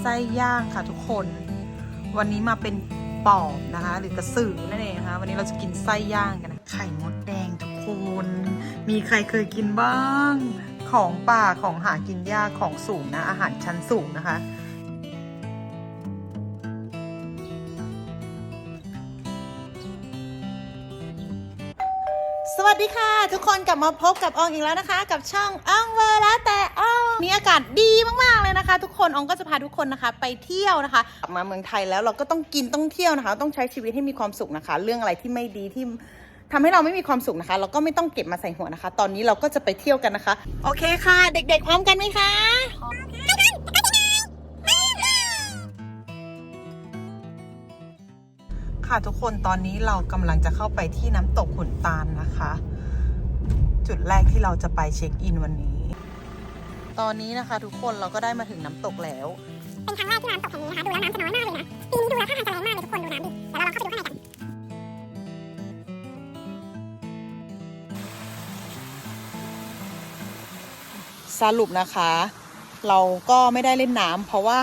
ไส้ย่างค่ะทุกคน วันนี้มาเป็นปอบนะคะ หรือกระสือนั่นเองนะคะ วันนี้เราจะกินไส้ย่างกันนะไข่มดแดงทุกคน มีใครเคยกินบ้าง ของป่าของหากินยากของสูงนะอาหารชั้นสูงนะคะสวัสดีค่ะ ทุกคนกลับมาพบกับอองอีกแล้วนะคะ กับช่องอองเวอร์แล้วแต่ออง นี่อากาศดีมากๆเลยนะคะ ทุกคนอองก็จะพาทุกคนนะคะ ไปเที่ยวนะคะกลับมาเมืองไทยแล้วเราก็ต้องกินต้องเที่ยวนะคะ ต้องใช้ชีวิตให้มีความสุขนะคะ เรื่องอะไรที่ไม่ดีที่ทำให้เราไม่มีความสุขนะคะ เราก็ไม่ต้องเก็บมาใส่หัวนะคะ ตอนนี้เราก็จะไปเที่ยวกันนะคะ โอเคค่ะ เด็กๆพร้อมกันไหมคะค่ะทุกคนตอนนี้เรากำลังจะเข้าไปที่น้ำตกขุนตาลนะคะ จุดแรกที่เราจะไปเช็คอินวันนี้ ตอนนี้นะคะ ทุกคนเราก็ได้มาถึงน้ำตกแล้ว เป็นครั้งแรกที่น้ำตกแห่งนี้นะคะดูแล้วน้ำจะน้อยมากเลยนะปีนี้ดูแล้วท่าทางจะแรงมากเลยทุกคนดูน้ำดิเดี๋ยวเราลองเข้าไปดูข้างในกันสรุปนะคะ เราก็ไม่ได้เล่นน้ำเพราะว่า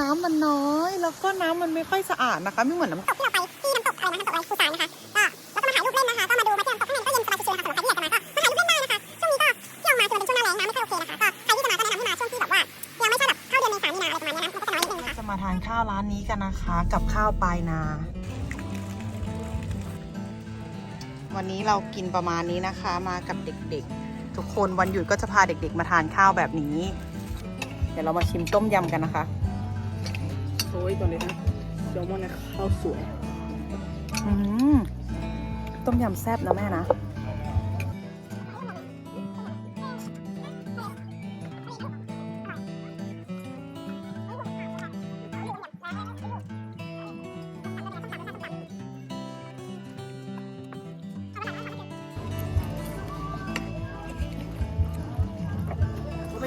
น้ำมันน้อย แล้วก็น้ำมันไม่ค่อยสะอาดนะคะ ไม่เหมือนน้ำตกที่เราไปที่น้ำตก กันนะคะ กับข้าวปลายนา วันนี้เรากินประมาณนี้นะคะมากับเด็กๆ ทุกคนวันหยุดก็จะพาเด็กๆ มาทานข้าวแบบนี้ เดี๋ยวเรามาชิมต้มยำกันนะคะโอ้ยก่อนเลยนะแซลมอนนะข้าวสวย อืมต้มยำแซ่บนะแม่นะ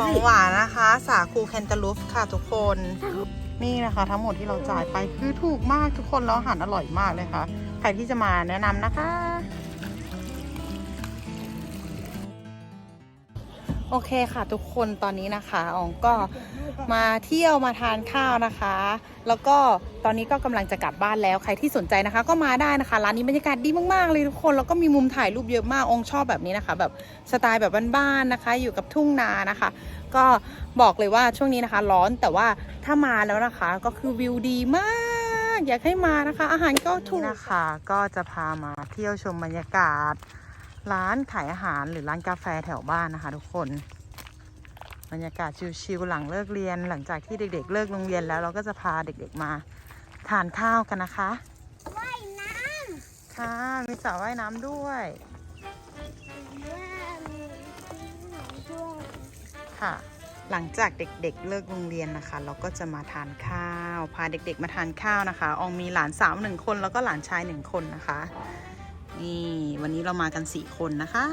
ของหวานนะคะ สาคูแคนตาลูฟค่ะทุกคน นี่นะคะ ทั้งหมดที่เราจ่ายไปคือถูกมากทุกคนแล้วอาหารอร่อยมากเลยค่ะ ใครที่จะมาแนะนำนะคะ โอเคค่ะทุกคนตอนนี้นะคะอองก็มาเที่ยวมาทานข้าวนะคะ แล้วก็ตอนนี้ก็กำลังจะกลับบ้านแล้วใครที่สนใจนะคะ ก็มาได้นะคะร้านนี้บรรยากาศดีมากๆเลยทุกคนแล้วก็มีมุมถ่ายรูปเยอะมากองชอบแบบนี้นะคะ แบบสไตล์แบบบ้านๆนะคะ อยู่กับทุ่งนานะคะ ก็บอกเลยว่าช่วงนี้นะคะ ร้อนแต่ว่าถ้ามาแล้วนะคะก็คือวิวดีมากอยากให้มานะคะ อาหารก็ถูกนะคะ ก็จะพามาเที่ยวชมบรรยากาศ ร้านขายอาหารหรือร้านกาแฟแถวบ้านนะคะ ทุกคน บรรยากาศชิลๆหลังเลิกเรียนหลังจากที่เด็ก ๆ เลิกโรงเรียนแล้วเราก็จะพาเด็กๆมาทานข้าวกันนะคะว่ายน้ค่ะมีสระว่ายน้ำด้วยำว่ามีช่วงค่ะหลังจากเด็กๆเลิกโรงเรียนนะคะ เราก็จะมาทานข้าว พาเด็กๆมาทานข้าวนะคะ อองมีหลานสาวหนึ่งคนแล้วก็หลานชายหนึ่งคนนะคะ นี่วันนี้เรามากันสี่คนนะคะ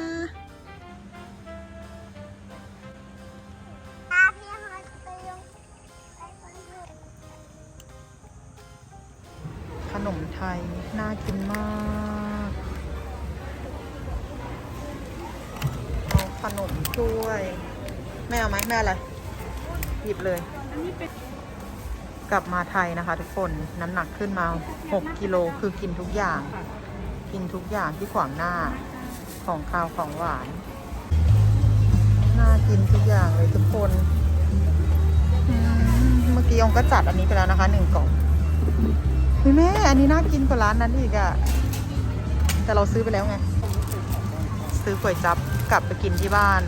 ขนมไทย น่ากินมากเอาขนมถ้วยไม่เอาไหมไม่อาอะไร หยิบเลย กลับมาไทยนะคะทุกคนน้ำหนักขึ้นมา 6 กิโลคือกินทุกอย่าง กินทุกอย่างที่ขวางหน้า ของข้าวของหวาน น่ากินทุกอย่างเลยทุกคนเมื่อกี้องก็จัดอันนี้ไปแล้วนะคะหนึ่งกล่องเฮ้แม่ อันนี้น่ากินกว่าร้านนั้นอีกอะแต่เราซื้อไปแล้วไง ซื้อก๋วยจับกลับไปกินที่บ้าน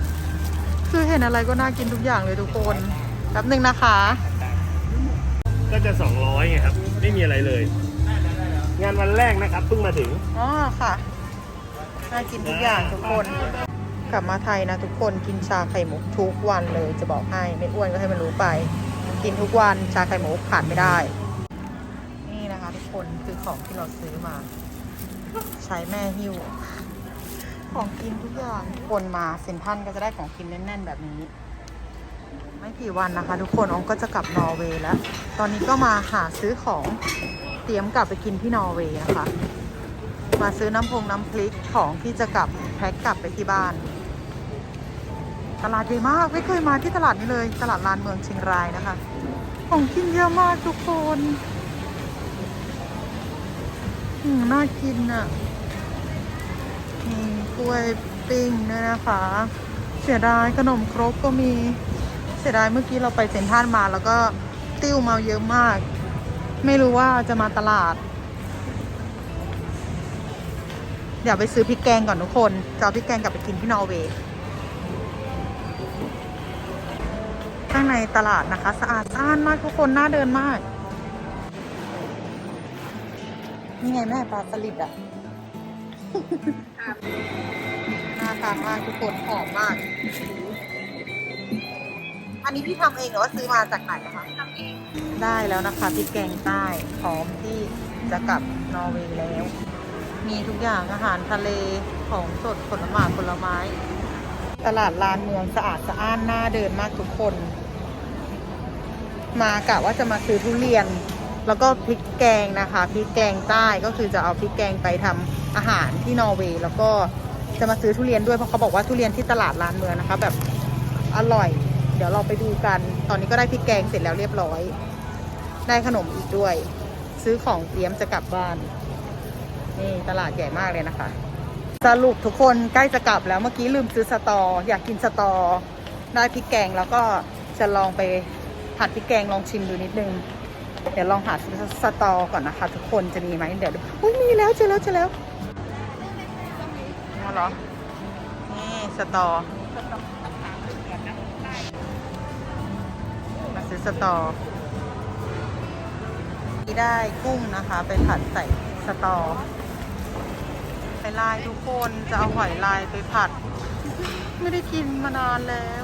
คือเห็นอะไรก็น่ากินทุกอย่างเลยทุกคนแป๊บหนึ่งนะคะ ก็จะ200ไงครับ ไม่มีอะไรเลย งานวันแรกนะครับเพิ่งมาถึง อ๋อค่ะ น่ากินทุกอย่างทุกคน กลับมาไทยนะทุกคนกินชาไข่มุกทุกวันเลยจะบอกให้ไม่อ้วนก็ให้มันรู้ไป กินทุกวันชาไข่มุกขาดไม่ได้ นี่นะคะ ทุกคนคือของที่เราซื้อมา ใช้แม่หิ้วของกินทุกอย่างคนมาเซ็นทรัลก็จะได้ของกินแน่น ๆ แบบนี้ ไม่กี่วันนะคะ ทุกคนองก็จะกลับนอร์เวย์แล้ว ตอนนี้ก็มาหาซื้อของ ตรียมกลับไปกินที่นอร์เวย์นะคะ มาซื้อน้ำพงน้ำพริกของที่จะกลับแพ็คกลับไปที่บ้าน ตลาดใหญ่มากไม่เคยมาที่ตลาดนี้เลย ตลาดลานเมืองเชียงรายนะคะ ของกินเยอะมากทุกคนอืมน่ากินอะมีกล้วยปิ้งด้วยนะคะ เสียดายขนมครกก็มีเสียดายเมื่อกี้เราไปเซ็นทรัลมาแล้วก็ติ้วมาเยอะมาก ไม่รู้ว่าจะมาตลาด เดี๋ยวไปซื้อพริกแกงก่อนทุกคน จะเอาพริกแกงกลับไปกินที่นอร์เวย์ข้างในตลาดนะคะ สะอาดสะอ้านมากทุกคนน่าเดินมาก นี่ไงแม่ปลาสลิดอะน่าทานมากทุกคนหอมมาก อันนี้พี่ทำเองหรือว่าซื้อมาจากไหนนะคะทำเองได้แล้วนะคะพริกแกงใต้พร้อมที่จะกลับนอร์เวย์แล้ว มีทุกอย่างอาหารทะเลของสดผลไม้ผลไม้ ตลาดลานเมืองสะอาดสะอ้านน่าเดินมากทุกคน มากะว่าจะมาซื้อทุเรียน แล้วก็พริกแกงนะคะพริกแกงใต้ก็คือจะเอาพริกแกงไปทำอาหารที่นอร์เวย์แล้วก็จะมาซื้อทุเรียนด้วยเพราะเขาบอกว่าทุเรียนที่ตลาดลานเมืองนะคะ แบบอร่อย เดี๋ยวเราไปดูกัน ตอนนี้ก็ได้พริกแกงเสร็จแล้วเรียบร้อย ได้ขนมอีกด้วย ซื้อของเตรียมจะกลับบ้าน นี่ตลาดใหญ่มากเลยนะคะ สรุปทุกคนใกล้จะกลับแล้วเมื่อกี้ลืมซื้อสตอ อยากกินสตอ ได้พริกแกงแล้วก็จะลองไปผัดพริกแกงลองชิมดูนิดนึง เดี๋ยวลองหาซื้อสตอก่อนนะคะ ทุกคนจะมีไหมเดี๋ยวดูอุ้ยมีแล้วเจอแล้วเจอแล้วมาเหรอนี่สตอ สตอที่ได้กุ้งนะคะ ไปผัดใส่สตอไปลายทุกคนจะเอาหอยลายไปผัด ไม่ได้กินมานานแล้ว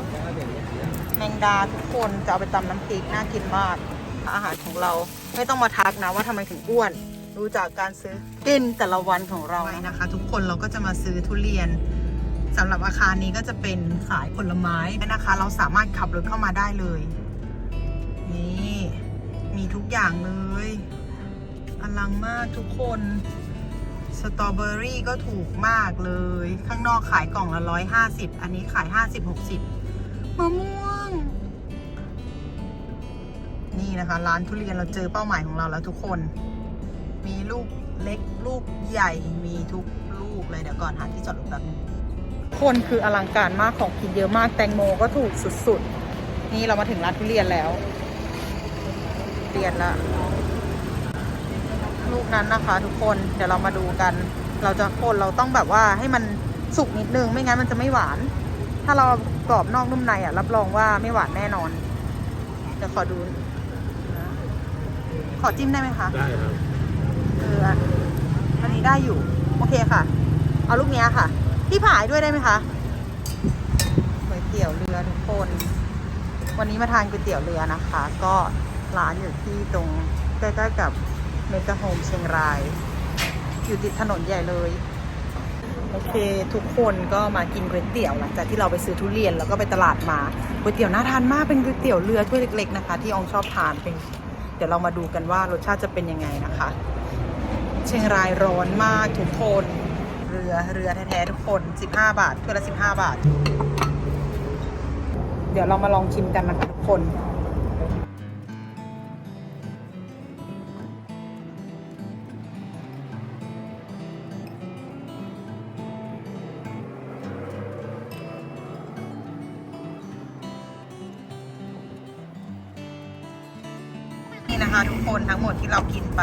แมงดาทุกคนจะเอาไปตำน้ำพริกน่ากินมาก อาหารของเราไม่ต้องมาทักนะว่าทำไมถึงอ้วนดูจากการซื้อกินแต่ละวันของเรานะคะ ทุกคนเราก็จะมาซื้อทุเรียนสำหรับอาคารนี้ก็จะเป็นขายผลไม้นะคะ เราสามารถขับรถเข้ามาได้เลย นี่มีทุกอย่างเลย อลังมากทุกคน สตรอเบอรี่ก็ถูกมากเลย ข้างนอกขายกล่องละร้อยห้าสิบอันนี้ขายห้าสิบหกสิบมะม่วง นี่นะคะ ร้านทุเรียนเราเจอเป้าหมายของเราแล้วทุกคน มีลูกเล็กลูกใหญ่มีทุกลูกเลยเดี๋ยวก่อนหาที่จอดรถแป๊บนึงคนคืออลังการมากของกินเยอะมากแตงโมก็ถูกสุดๆ นี่เรามาถึงร้านทุเรียนแล้ว เรียนละลูกนั้นนะคะ ทุกคนเดี๋ยวเรามาดูกัน เราจะคนเราต้องแบบว่าให้มันสุกนิดนึงไม่งั้นมันจะไม่หวาน ถ้าเรากรอบนอกนุ่มในอะ รับรองว่าไม่หวานแน่นอนเดี๋ยวขอดูนะขอจิ้มได้ไหมคะได้ครับเอออันอันนี้ได้อยู่ โอเคค่ะ เอาลูกเนี้ยค่ะ พี่ผายด้วยได้ไหมคะก๋วยเตี๋ยวเรือทุกคน วันนี้มาทานก๋วยเตี๋ยวเรือนะคะ ก็ ร้านอยู่ที่ตรงใกล้ๆกับเมกะโฮมเชียงราย อยู่ติดถนนใหญ่เลย โอเค ทุกคนก็มากินก๋วยเตี๋ยวหลังจากที่เราไปซื้อทุเรียนแล้วก็ไปตลาดมาก๋วยเตี๋ยวน่าทานมากเป็นก๋วยเตี๋ยวเรือถ้วยเล็ก ๆนะคะ ที่อองชอบทานเป็นเดี๋ยวเรามาดูกันว่ารสชาติจะเป็นยังไงนะคะ เชียงรายร้อนมากทุกคนเรือเรือแท้ๆทุกคน 15 บาทถ้วยละ 15 บาท เดี๋ยวเรามาลองชิมกันนะคะทุกคน นี่นะคะ ทุกคนทั้งหมดที่เรากินไป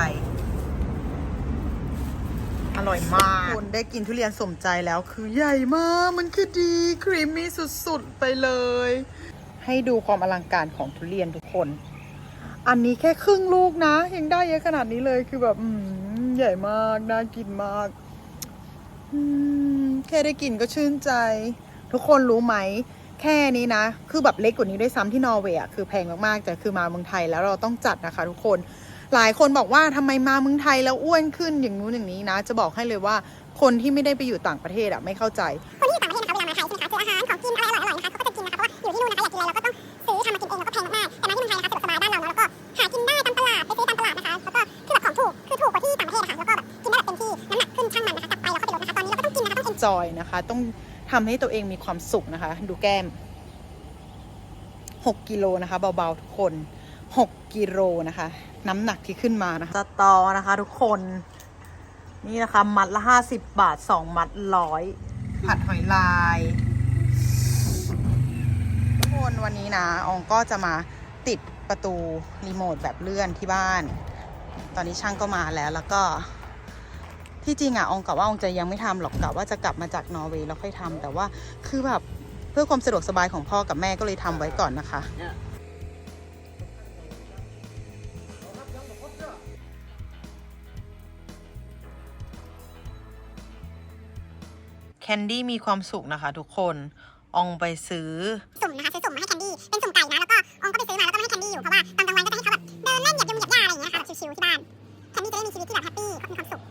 อร่อยมากคุณได้กินทุเรียนสมใจแล้วคือใหญ่มาก มันคือดีครีมมี่สุดๆ ไปเลย ให้ดูความอลังการของทุเรียนทุกคน อันนี้แค่ครึ่งลูกนะยังได้เยอะขนาดนี้เลยคือแบบใหญ่มาก น่ากินมากแค่ได้กินก็ชื่นใจ ทุกคนรู้ไหม แค่นี้นะ คือแบบเล็กกว่านี้ด้วยซ้ำที่นอร์เวย์อะคือแพงมากๆแต่คือมาเมืองไทยแล้วเราต้องจัดนะคะทุกคน หลายคนบอกว่าทำไมมาเมืองไทยแล้วอ้วนขึ้นอย่างนู้นอย่างนี้นะ จะบอกให้เลยว่าคนที่ไม่ได้ไปอยู่ต่างประเทศอะไม่เข้าใจ คนที่อยู่ต่างประเทศนะคะเวลามาไทยใช่ไหมคะเจออาหารของกินอะไรอร่อยๆนะคะเขาก็จะกินนะคะเพราะว่าอยู่ที่นู่นนะคะอยากกินอะไรเราก็ต้องซื้อทำมากินเองแล้วก็แพงมากแต่มาที่เมืองไทยนะคะสะดวกสบายบ้านเราเนาะแล้วก็หากินได้ตามตลาดไปซื้อตามตลาดนะคะแล้วก็คือแบบของถูกคือถูกกว่าที่ต่างประเทศนะคะแล้วก็แบบกินได้แบบเต็มที่น้ำหนักขึ้นช่างมันนะคะกลับไปเราก็ไปลดนะคะตอนนี้เราก็ต้องกินนะคะต้องจอยนะคะต้อง ทำให้ตัวเองมีความสุขนะคะ ดูแก้ม 6กิโลนะคะ เบาๆทุกคน 6กิโลนะคะ น้ำหนักที่ขึ้นมานะคะสตอนะคะ ทุกคนนี่นะคะ มัดละ50บาท2มัดร้อยผัดหอยลายทุกคนวันนี้นะอองก็จะมาติดประตูรีโมทแบบเลื่อนที่บ้าน ตอนนี้ช่างก็มาแล้วแล้วก็ ที่จริงอะองกะว่าอ,องจะยังไม่ทำหรอกกะว่าจะกลับมาจากนอร์เวย์แล้วค่อยทำแต่ว่าคือแบบเพื่อความสะดวกสบายของพ่อกับแม่ก็เลยทำไว้ก่อนนะคะ แคนดี้มีความสุขนะคะทุกคนอองไปซื้อ สุ่มนะคะซื้อสุ่มมาให้แคนดี้เป็นสุ่มไก่นะแล้วก็อองก็ไปซื้อมาแล้วก็ให้แคนดี้อยู่เพราะว่าตอนกลางวันก็จะให้เขาแบบเดินเล่นหยียบยงเหยีบยญ้าอะไรอย่างเงี้ยค่ะแบบชิวๆที่บ้านแคนดี้จะได้มีชีวิตที่แบบแฮปปี้มีความสุข